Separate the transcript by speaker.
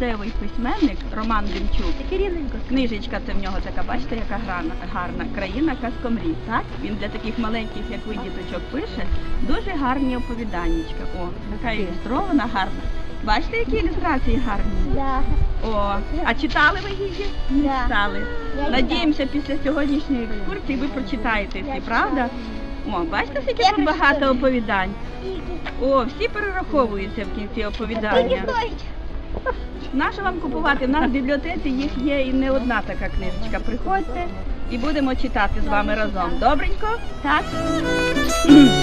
Speaker 1: особливий письменник Роман Демчук. Книжечка це в нього така, бачите, яка гарна, гарна країна Казкомрій. Так? Він для таких маленьких, як ви, діточок, пише дуже гарні оповіданнячка. О, така ілюстрована, гарна. Бачите, які ілюстрації гарні?
Speaker 2: Да.
Speaker 1: О, а читали ви її?
Speaker 2: Да.
Speaker 1: Читали. Надіємося, після сьогоднішньої екскурсії ви прочитаєте всі, правда? О, бачите, скільки тут багато оповідань. О, всі перераховуються в кінці оповідання. Нащо вам купувати? В нас в бібліотеці їх є і не одна така книжечка. Приходьте і будемо читати з вами разом. Добренько? Так?